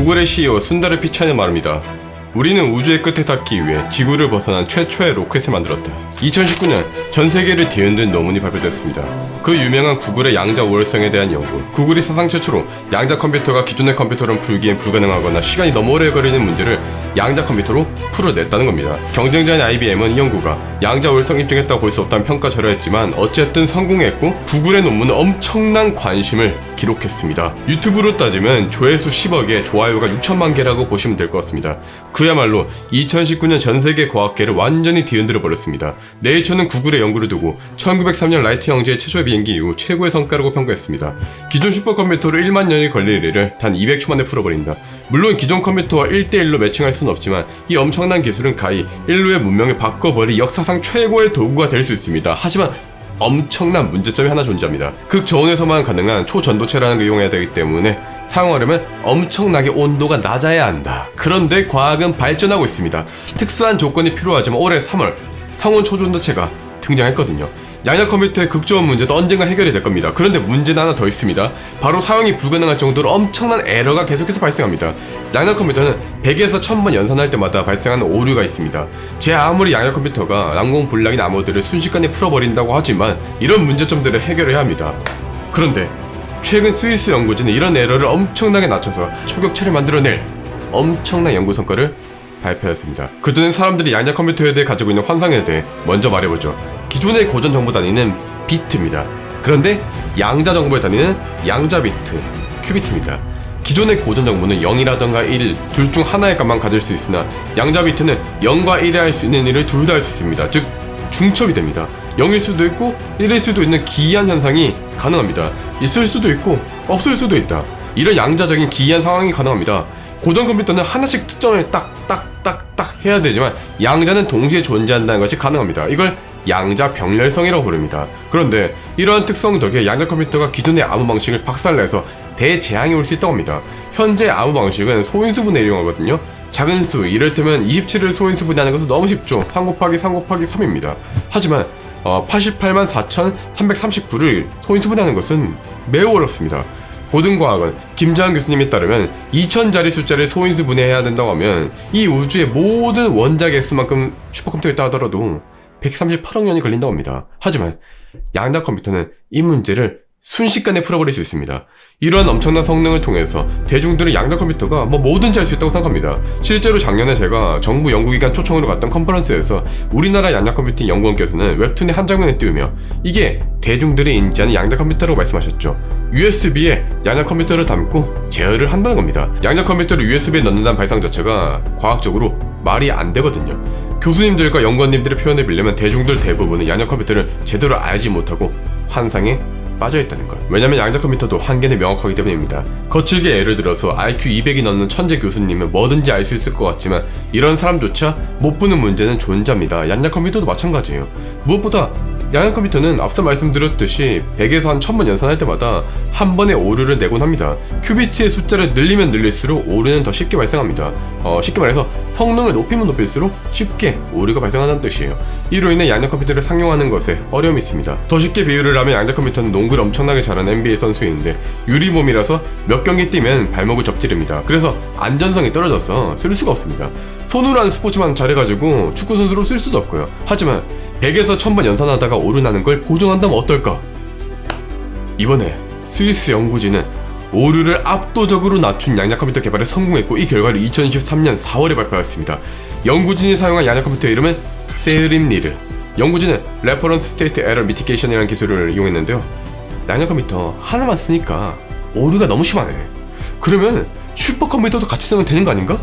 구글의 CEO 순다르 피차의 말입니다. 우리는 우주의 끝에 닿기 위해 지구를 벗어난 최초의 로켓을 만들었다. 2019년 전 세계를 뒤흔든 논문이 발표됐습니다. 그 유명한 구글의 양자 우월성에 대한 연구. 구글이 사상 최초로 양자 컴퓨터가 기존의 컴퓨터로는 풀기엔 불가능하거나 시간이 너무 오래 걸리는 문제를 양자 컴퓨터로 풀어냈다는 겁니다. 경쟁자인 IBM은 이 연구가 양자 우월성 입증했다고 볼 수 없다는 평가절하 했지만 어쨌든 성공했고 구글의 논문은 엄청난 관심을 기록했습니다. 유튜브로 따지면 조회수 10억에 좋아요가 6천만 개라고 보시면 될 것 같습니다. 그야말로 2019년 전 세계 과학계를 완전히 뒤흔들어 버렸습니다. 네이처는 구글의 연구를 두고 1903년 라이트 형제의 최초의 비행기 이후 최고의 성과라고 평가했습니다. 기존 슈퍼컴퓨터로 1만 년이 걸릴 일을 단 200초 만에 풀어버린다. 물론 기존 컴퓨터와 1대1로 매칭할 수는 없지만 이 엄청난 기술은 가히 인류의 문명을 바꿔버릴 역사상 최고의 도구가 될 수 있습니다. 하지만 엄청난 문제점이 하나 존재합니다. 극저온에서만 가능한 초전도체라는 걸 이용해야 되기 때문에 사용하려면 엄청나게 온도가 낮아야 한다. 그런데 과학은 발전하고 있습니다. 특수한 조건이 필요하지만 올해 3월 상온 초전도체가 등장했거든요. 양력 컴퓨터의 극저온 문제도 언젠가 해결이 될 겁니다. 그런데 문제는 하나 더 있습니다. 바로 사용이 불가능할 정도로 엄청난 에러가 계속해서 발생합니다. 양력 컴퓨터는 100에서 1000번 연산할 때마다 발생하는 오류가 있습니다. 제 아무리 양력 컴퓨터가 난공 불량인 암호들을 순식간에 풀어버린다고 하지만 이런 문제점들을 해결해야 합니다. 그런데 최근 스위스 연구진은 이런 에러를 엄청나게 낮춰서 초격체를 만들어낼 엄청난 연구 성과를 발표했습니다. 그전엔 사람들이 양자 컴퓨터에 대해 가지고 있는 환상에 대해 먼저 말해보죠. 기존의 고전 정보 단위는 비트입니다. 그런데 양자 정보의 단위는 양자 비트, 큐비트입니다. 기존의 고전 정보는 0이라던가 1, 둘 중 하나의 값만 가질 수 있으나 양자 비트는 0과 1이 할수 있는 일을 둘 다 할 수 있습니다. 즉 중첩이 됩니다. 0일 수도 있고 1일 수도 있는 기이한 현상이 가능합니다. 있을 수도 있고 없을 수도 있다. 이런 양자적인 기이한 상황이 가능합니다. 고전 컴퓨터는 하나씩 특정을 딱딱딱딱 해야 되지만 양자는 동시에 존재한다는 것이 가능합니다. 이걸 양자 병렬성이라고 부릅니다. 그런데 이러한 특성 덕에 양자 컴퓨터가 기존의 암호 방식을 박살내서 대재앙이 올 수 있다고 합니다. 현재 암호 방식은 소인수 분해 이용하거든요. 작은 수, 이를테면 27을 소인수 분해하는 것은 너무 쉽죠. 3 곱하기 3 곱하기 3입니다. 하지만 어, 88만 4,339를 소인수 분해하는 것은 매우 어렵습니다. 고등과학은 김자한 교수님에 따르면 2000자리 숫자를 소인수 분해해야 된다고 하면 이 우주의 모든 원자 개수만큼 슈퍼컴퓨터가 있다 하더라도 138억 년이 걸린다고 합니다. 하지만 양자 컴퓨터는 이 문제를 순식간에 풀어버릴 수 있습니다. 이러한 엄청난 성능을 통해서 대중들은 양자 컴퓨터가 뭐 뭐든지 할 수 있다고 생각합니다. 실제로 작년에 제가 정부 연구기관 초청으로 갔던 컨퍼런스에서 우리나라 양자 컴퓨팅 연구원께서는 웹툰의 한 장면을 띄우며 이게 대중들이 인지하는 양자 컴퓨터라고 말씀하셨죠. USB에 양자 컴퓨터를 담고 제어를 한다는 겁니다. 양자 컴퓨터를 USB에 넣는다는 발상 자체가 과학적으로 말이 안 되거든요. 교수님들과 연구원님들의 표현을 빌려면 대중들 대부분은 양자 컴퓨터를 제대로 알지 못하고 환상에 빠져있다는 것. 왜냐면 양자 컴퓨터도 한계는 명확하기 때문입니다. 거칠게 예를 들어서 IQ 200이 넘는 천재 교수님은 뭐든지 알 수 있을 것 같지만 이런 사람조차 못 보는 문제는 존재합니다. 양자 컴퓨터도 마찬가지예요. 무엇보다 양자 컴퓨터는 앞서 말씀드렸듯이 100에서 한 1000번 연산할 때마다 한 번의 오류를 내곤 합니다. 큐비트의 숫자를 늘리면 늘릴수록 오류는 더 쉽게 발생합니다. 어, 쉽게 말해서 성능을 높이면 높일수록 쉽게 오류가 발생한다는 뜻이에요. 이로 인해 양자 컴퓨터를 상용하는 것에 어려움이 있습니다. 더 쉽게 비유를 하면 양자 컴퓨터는 농구를 엄청나게 잘하는 NBA 선수인데 유리몸이라서 몇 경기 뛰면 발목을 접지릅니다. 그래서 안전성이 떨어져서 쓸 수가 없습니다. 손으로 하는 스포츠만 잘해가지고 축구 선수로 쓸 수도 없고요. 하지만 100에서 1000번 연산하다가 오류나는 걸 보정한다면 어떨까? 이번에 스위스 연구진은 오류를 압도적으로 낮춘 양자 컴퓨터 개발에 성공했고 이 결과를 2023년 4월에 발표했습니다. 연구진이 사용한 양자 컴퓨터 이름은 세림리르. 연구진은 레퍼런스 스테이트 에러 미티게이션이라는 기술을 이용했는데요. 양자 컴퓨터 하나만 쓰니까 오류가 너무 심하네. 그러면 슈퍼컴퓨터도 같이 쓰면 되는 거 아닌가?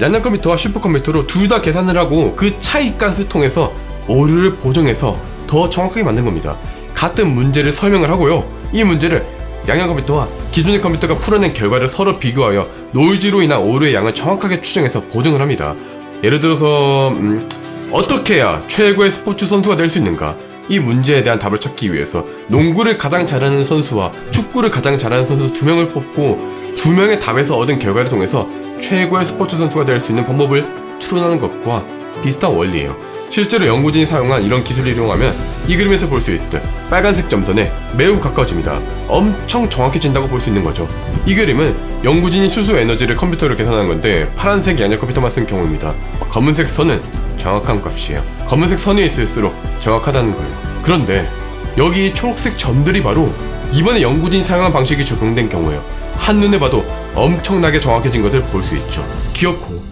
양자 컴퓨터와 슈퍼컴퓨터로 둘 다 계산을 하고 그 차이값을 통해서 오류를 보정해서 더 정확하게 만든 겁니다. 같은 문제를 설명을 하고요. 이 문제를 양양 컴퓨터와 기존의 컴퓨터가 풀어낸 결과를 서로 비교하여 노이즈로 인한 오류의 양을 정확하게 추정해서 보정을 합니다. 예를 들어서 음, 어떻게 해야 최고의 스포츠 선수가 될 수 있는가? 이 문제에 대한 답을 찾기 위해서 농구를 가장 잘하는 선수와 축구를 가장 잘하는 선수 두 명을 뽑고 두 명의 답에서 얻은 결과를 통해서 최고의 스포츠 선수가 될 수 있는 방법을 추론하는 것과 비슷한 원리예요. 실제로 연구진이 사용한 이런 기술을 이용하면 이 그림에서 볼 수 있듯 빨간색 점선에 매우 가까워집니다. 엄청 정확해진다고 볼 수 있는 거죠. 이 그림은 연구진이 수소 에너지를 컴퓨터로 계산한 건데 파란색 양력 컴퓨터만 쓴 경우입니다. 검은색 선은 정확한 값이에요. 검은색 선이 있을수록 정확하다는 거예요. 그런데 여기 이 초록색 점들이 바로 이번에 연구진이 사용한 방식이 적용된 경우에요. 한눈에 봐도 엄청나게 정확해진 것을 볼 수 있죠. 기어코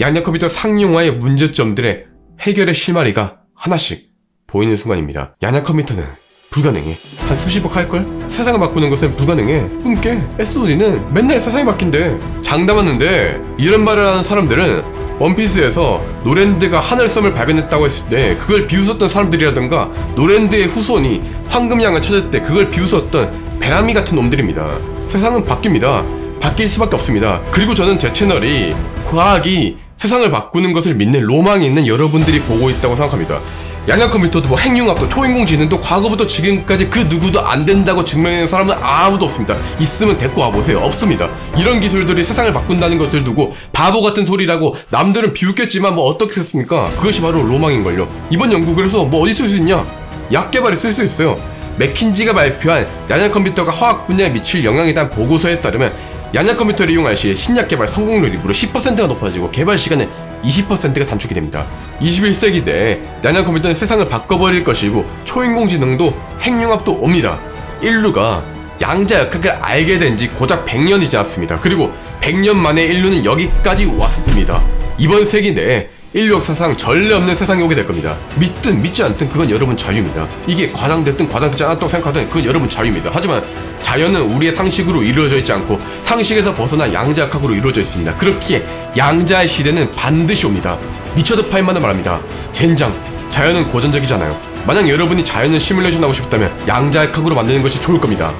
양력 컴퓨터 상용화의 문제점들의 해결의 실마리가 하나씩 보이는 순간입니다. 양력 컴퓨터는 불가능해. 한 수십억 할걸? 세상을 바꾸는 것은 불가능해. 꿈깨. SOD는 맨날 세상이 바뀐대. 장담하는데 이런 말을 하는 사람들은 원피스에서 노랜드가 하늘섬을 발견했다고 했을 때 그걸 비웃었던 사람들이라던가 노랜드의 후손이 황금양을 찾을 때 그걸 비웃었던 베라미 같은 놈들입니다. 세상은 바뀝니다. 바뀔 수밖에 없습니다. 그리고 저는 제 채널이 과학이 세상을 바꾸는 것을 믿는 로망이 있는 여러분들이 보고 있다고 생각합니다. 양양 컴퓨터도 뭐 핵융합도 초인공지능도 과거부터 지금까지 그 누구도 안 된다고 증명하는 사람은 아무도 없습니다. 있으면 데리고 와보세요. 없습니다. 이런 기술들이 세상을 바꾼다는 것을 두고 바보 같은 소리라고 남들은 비웃겠지만 뭐 어떻게 했습니까? 그것이 바로 로망인걸요. 이번 연구 그래서 뭐 어디 쓸 수 있냐? 약 개발에 쓸 수 있어요. 맥킨지가 발표한 양양 컴퓨터가 화학 분야에 미칠 영향에 대한 보고서에 따르면 양양 컴퓨터를 이용할 시 신약 개발 성공률이 무려 10%가 높아지고 개발 시간은 20%가 단축이 됩니다. 21세기 내에 양양 컴퓨터는 세상을 바꿔버릴 것이고 초인공지능도 핵융합도 옵니다. 인류가 양자 역학을 알게 된 지 고작 100년이 지났습니다. 그리고 100년 만에 인류는 여기까지 왔습니다. 이번 세기 내에 인류 역사상 전례 없는 세상이 오게 될 겁니다. 믿든 믿지 않든 그건 여러분 자유입니다. 이게 과장됐든 과장되지 않았다고 생각하든 그건 여러분 자유입니다. 하지만 자연은 우리의 상식으로 이루어져 있지 않고 상식에서 벗어나 양자역학으로 이루어져 있습니다. 그렇기에 양자의 시대는 반드시 옵니다. 리처드 파인만은 말합니다. 젠장, 자연은 고전적이잖아요. 만약 여러분이 자연을 시뮬레이션 하고 싶다면 양자역학으로 만드는 것이 좋을 겁니다.